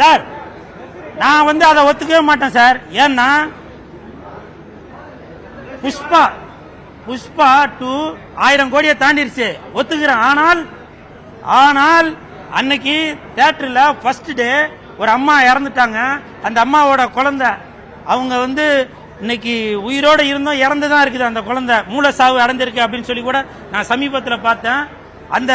Sir நான் வந்து அதை ஒத்துக்கவே மாட்டேன் சார். ஏன்னா புஷ்பா புஷ்பா டூ ஆயிரம் கோடியை தாண்டிருச்சு. ஒத்துக்கிறேன். ஆனால் ஆனால் அன்னைக்கு தேட்டரில் ஃபர்ஸ்ட் டே ஒரு அம்மா இறந்துட்டாங்க. அந்த அம்மாவோட குழந்தை அவங்க வந்து இன்னைக்கு உயிரோடு இருந்தும் இறந்து தான் இருக்குது அந்த குழந்தை. மூளை சாவு அடைஞ்சிருக்கு அப்படின்னு சொல்லி கூட நான் சமீபத்தில் பார்த்தேன். அந்த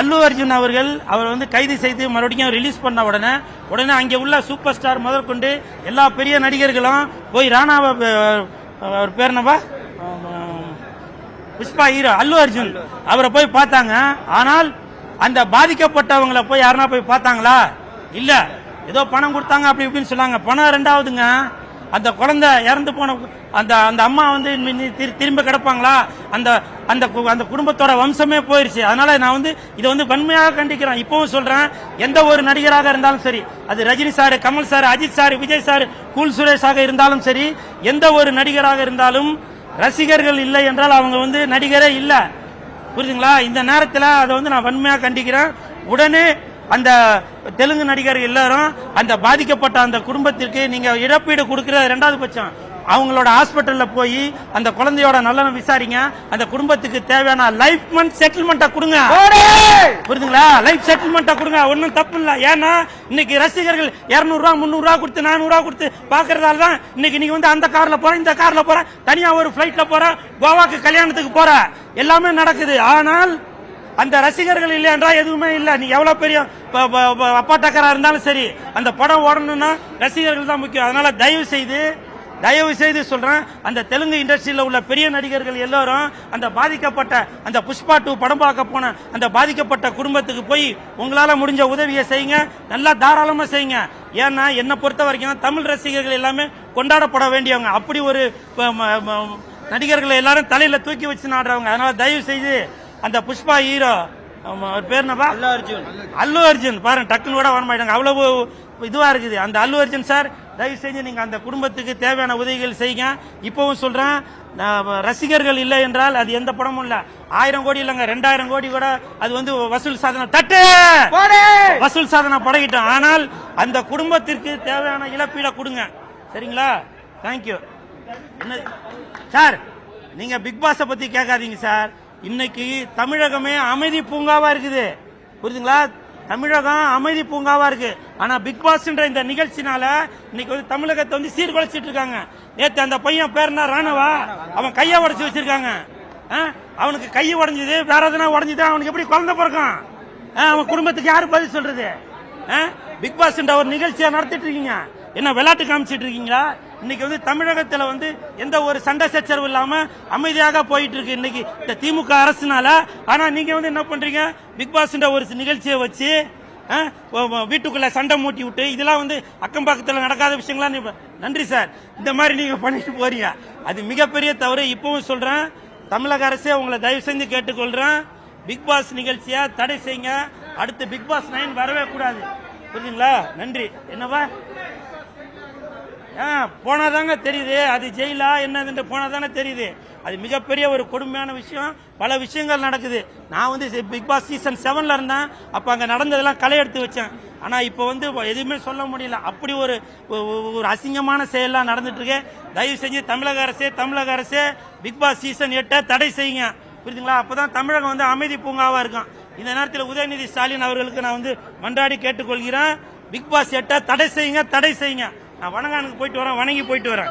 அல்லு அர்ஜுன் அவர்கள் அவர் வந்து கைது செய்து மறுபடியும் ரிலீஸ் பண்ண உடனே உடனே அங்கே உள்ள சூப்பர் ஸ்டார் முதற்கொண்டு எல்லா பெரிய நடிகர்களும் போய் ராணாவை அவர் பேர் என்னப்பா புஷ்பா ஹீரோ அல்லு அர்ஜுன் அவரை போய் பார்த்தாங்க. ஆனால் அந்த பாதிக்கப்பட்டவங்களை போய் யாருன்னா போய் பார்த்தாங்களா? இல்ல. ஏதோ பணம் கொடுத்தாங்க அப்படி இப்படின்னு சொன்னாங்க. பணம் ரெண்டாவதுங்க. அந்த குழந்தை இறந்து போன அந்த அந்த அம்மா வந்து திரு- திரும்ப கிடப்பாங்களா? அந்த அந்த கு- அந்த குடும்பத்தோட வம்சமே போயிருச்சு. அதனால நான் வந்து இதை வந்து வன்மையாக கண்டிக்கிறேன். இப்பவும் சொல்றேன். எந்த ஒரு நடிகராக இருந்தாலும் சரி அது Rajini sir Kamal sir Ajith sir Vijay sir cool சுரேஷாக இருந்தாலும் சரி எந்த ஒரு நடிகராக இருந்தாலும் ரசிகர்கள் இல்லை என்றால் அவங்க வந்து நடிகரே இல்லை. புரியுதுங்களா? இந்த நேரத்தில் அதை வந்து நான் வன்மையாக கண்டிக்கிறேன். உடனே அந்த தெலுங்கு நடிகர் எல்லாரும் அந்த பாதிக்கப்பட்ட அந்த குடும்பத்திற்கு நீங்க இழப்பீடு கொடுக்கிற ரெண்டாவது பட்சம். அவங்களோட ஹாஸ்பிட்டல்ல போய் அந்த குழந்தையோட நலனை விசாரிங்க. அந்த குடும்பத்துக்கு தேவையான லைஃப் மந்த் செட்டில்மெண்ட்டை கொடுங்க. புரியுதுங்களா லைஃப் செட்டில்மெண்ட்டை கொடுங்க. ஒன்றும் தப்பு இல்லை. ஏன்னா இன்னைக்கு ரசிகர்கள் இரநூறுவா முந்நூறுரூவா கொடுத்து நானூறுரூவா கொடுத்து பார்க்கறதால தான் இன்னைக்கு நீங்க வந்து அந்த காரில் போகிறேன் இந்த காரில் போகிறேன் தனியாக ஒரு ஃப்ளைட்டில் போகிறேன் கோவாக்கு கல்யாணத்துக்கு போகிற எல்லாமே நடக்குது. ஆனால் அந்த ரசிகர்கள் இல்லை என்றால் எதுவுமே இல்லை. நீ எவ்வளோ பெரிய ப- ப- இருந்தாலும் சரி அந்த படம் ஓடணும்னா ரசிகர்கள் தான் முக்கியம். அதனால தயவு செய்து தயவு செய்து சொல்றேன் அந்த தெலுங்கு இண்டஸ்ட்ரியில் உள்ள பெரிய நடிகர்கள் எல்லோரும் அந்த பாதிக்கப்பட்ட அந்த புஷ்பா டூ படம் பார்க்க போன அந்த பாதிக்கப்பட்ட குடும்பத்துக்கு போய் உங்களால் முடிஞ்ச உதவியை செய்யுங்க. நல்லா தாராளமாக செய்யுங்க. ஏன்னா என்னை பொறுத்த வரைக்கும் தமிழ் ரசிகர்கள் எல்லாமே கொண்டாடப்பட வேண்டியவங்க. அப்படி ஒரு நடிகர்களை எல்லாரும் தலையில தூக்கி வச்சு நாடுறவங்க. அதனால தயவு செய்து அந்த புஷ்பா ஹீரோ அவர் பேர் என்னப்பா? அல்லு அர்ஜுன். அல்லு அர்ஜுன். பாருங்க டக்குன்னு கூட வர மாட்டாங்க. அவ்வளவு இதுவா இருக்குது. அந்த அல்லு அர்ஜுன் சார் தயவு செஞ்சு நீங்க அந்த குடும்பத்துக்கு தேவையான உதவிகள் செய்யுங்க. இப்பவும் சொல்றேன் ரசிகர்கள் இல்லை என்றால் அது எந்த படமும் இல்ல. ஆயிரம் கோடி இல்லைங்க ரெண்டாயிரம் கோடி கூட அது வந்து வசூல் சாதனை தட்டு! வசூல் சாதனை படகிட்டோம். ஆனால் அந்த குடும்பத்திற்கு தேவையான இழப்பீடை கொடுங்க. சரிங்களா? தேங்க்யூ சார் நீங்க பிக் பாஸ பத்தி கேட்காதீங்க சார். இன்னைக்கு தமிழகமே அமைதி பூங்காவா இருக்குது. புரியுதுங்களா? தமிழகம் அமைதி பூங்காவா இருக்கு. ஆனா பிக் பாஸ்ன்ற இந்த நிகழ்ச்சினால இன்னைக்கு வந்து தமிழகத்தை வந்து சீர்குலைச்சிட்டு இருக்காங்க. நேத்து அந்த பையன் பேர் என்ன? ராணவா. அவன் கையை உடச்சி வச்சிருக்காங்க. ஆ? அவனுக்கு கை உடஞ்சது வேற எதுனா உடஞ்சது? அவனுக்கு எப்படி குழந்தை பிறக்கும்? ஆ, அவன் குடும்பத்துக்கு யாரு பதில் சொல்றது? ஆ? பிக் பாஸ் ஒரு நிகழ்ச்சியா நடத்திட்டு இருக்கீங்க. என்ன விளையாட்டு காமிச்சிட்டு இருக்கீங்களா? இன்னைக்கு வந்து தமிழகத்துல வந்து எந்த ஒரு சண்டை சச்சரவு இல்லாம அமைதியாக போயிட்டு இருக்கு இன்னைக்கு இந்த திமுக அரசுனால. ஆனா நீங்க வந்து என்ன பண்றீங்க? பிக் பாஸ் ஒரு நிகழ்ச்சியை வச்சு வீட்டுக்குள்ள சண்டை மூட்டி விட்டு இதெல்லாம் வந்து அக்கம் பக்கத்துல நடக்காத விஷயங்களா? நீ நன்றி சார். இந்த மாதிரி நீங்க பண்ணிட்டு போறீங்க. அது மிகப்பெரிய தவறு. இப்பவும் சொல்றேன் தமிழக அரசே உங்களை தயவு செஞ்சு கேட்டுக்கொள்றேன். பிக் பாஸ் நிகழ்ச்சியை தடை செய்யுங்க. அடுத்து பிக் பாஸ் நைன் வரவே கூடாது. புரியுதுங்களா? நன்றி. என்னவா? போனாதாங்க தெரியுது. அது ஜெயிலா என்னதுன்னு போனாதானே தெரியுது. அது மிகப்பெரிய ஒரு கொடுமையான விஷயம். பல விஷயங்கள் நடக்குது. நான் வந்து பிக் பாஸ் சீசன் செவன்ல இருந்தேன். அப்ப அங்க நடந்ததெல்லாம் களை எடுத்து வச்சேன். ஆனால் இப்போ வந்து எதுவுமே சொல்ல முடியல. அப்படி ஒரு ஒரு அசிங்கமான செயலாம் நடந்துட்டு இருக்கு தயவு செஞ்சு தமிழக அரசே தமிழக அரசே பிக் பாஸ் சீசன் எட்டை தடை செய்யுங்க. புரியுதுங்களா? அப்பதான் தமிழகம் வந்து அமைதி பூங்காவாக இருக்கும். இந்த நேரத்தில் உதயநிதி ஸ்டாலின் அவர்களுக்கு நான் வந்து மன்றாடி கேட்டுக்கொள்கிறேன். பிக் பாஸ் எட்டை தடை செய்யுங்க தடை செய்யுங்க. நான் வணங்கானுக்கு போயிட்டு வரேன் வணங்கி போயிட்டு வரேன்.